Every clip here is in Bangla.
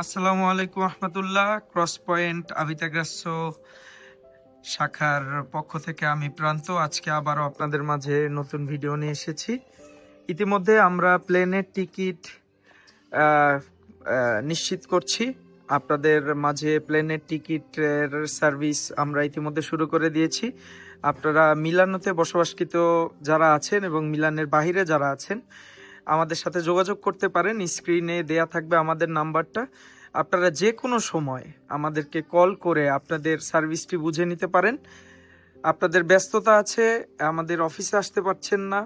আসসালামু আলাইকুম রহমতুল্লাহ ক্রস পয়েন্ট আবিতাগ্রাস্য শাখার পক্ষ থেকে আমি প্রান্ত। আজকে আবারও আপনাদের মাঝে নতুন ভিডিও নিয়ে এসেছি। ইতিমধ্যে আমরা প্লেনের টিকিট নিশ্চিত করছি। আপনাদের মাঝে প্লেনের টিকিটের সার্ভিস আমরা ইতিমধ্যে শুরু করে দিয়েছি। আপনারা মিলানোতে বসবাসকৃত যারা আছেন এবং মিলানের বাহিরে যারা আছেন আমাদের সাথে যোগাযোগ করতে পারেন। স্ক্রিনে দেয়া থাকবে আমাদের নাম্বারটা। আপনারা যে কোনো সময় আমাদেরকে কল করে আপনাদের সার্ভিসটি বুঝে নিতে পারেন। আপনাদের ব্যস্ততা আছে, আমাদের অফিসে আসতে পারছেন না,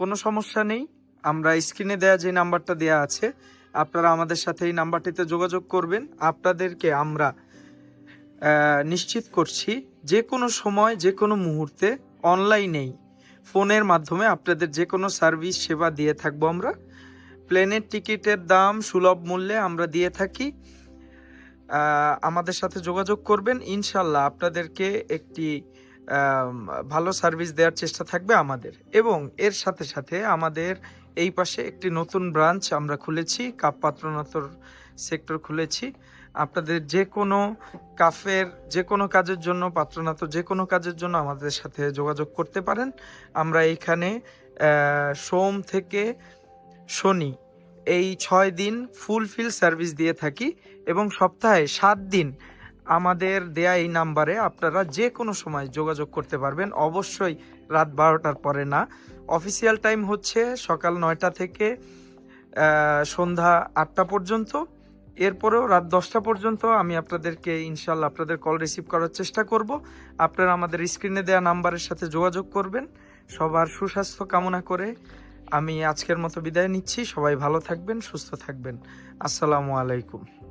কোনো সমস্যা নেই। আমরা স্ক্রিনে দেয়া যে নাম্বারটা দেয়া আছে, আপনারা আমাদের সাথে এই নাম্বারটিতে যোগাযোগ করবেন। আপনাদেরকে আমরা নিশ্চিত করছি যে কোনো সময় যে কোনো মুহূর্তে অনলাইনেই ফোনের মাধ্যমে আপনাদের যে কোনো সার্ভিস সেবা দিয়ে থাকব আমরা। প্লেনের টিকিটের দাম সুলভ মূল্যে আমরা দিয়ে থাকি। আমাদের সাথে যোগাযোগ করবেন। ইনশাল্লাহ আপনাদেরকে একটি ভালো সার্ভিস দেওয়ার চেষ্টা থাকবে আমাদের। এবং এর সাথে সাথে আমাদের এই পাশে একটি নতুন ব্রাঞ্চ আমরা খুলেছি, কাপ পাত্রনাতর সেক্টর খুলেছি। আপনাদের যে কোনো কাফের, যে কোনো কাজের জন্য পাত্রনাত যে কোনো কাজের জন্য আমাদের সাথে যোগাযোগ করতে পারেন। আমরা এইখানে সোম থেকে শনি এই ছয় দিন ফুলফিল সার্ভিস দিয়ে থাকি এবং সপ্তাহে সাত দিন আমাদের দেয়া এই নাম্বারে আপনারা যে কোনো সময় যোগাযোগ করতে পারবেন। অবশ্যই রাত বারোটার পরে না। অফিসিয়াল টাইম হচ্ছে সকাল নয়টা থেকে সন্ধ্যা আটটা পর্যন্ত। এরপরেও রাত দশটা পর্যন্ত আমি আপনাদেরকে ইনশাল্লাহ আপনাদের কল রিসিভ করার চেষ্টা করব। আপনারা আমাদের স্ক্রিনে দেওয়া নাম্বারের সাথে যোগাযোগ করবেন। সবার সুস্বাস্থ্য কামনা করে আমি আজকের মতো বিদায় নিচ্ছি। সবাই ভালো থাকবেন, সুস্থ থাকবেন। আসসালামু আলাইকুম।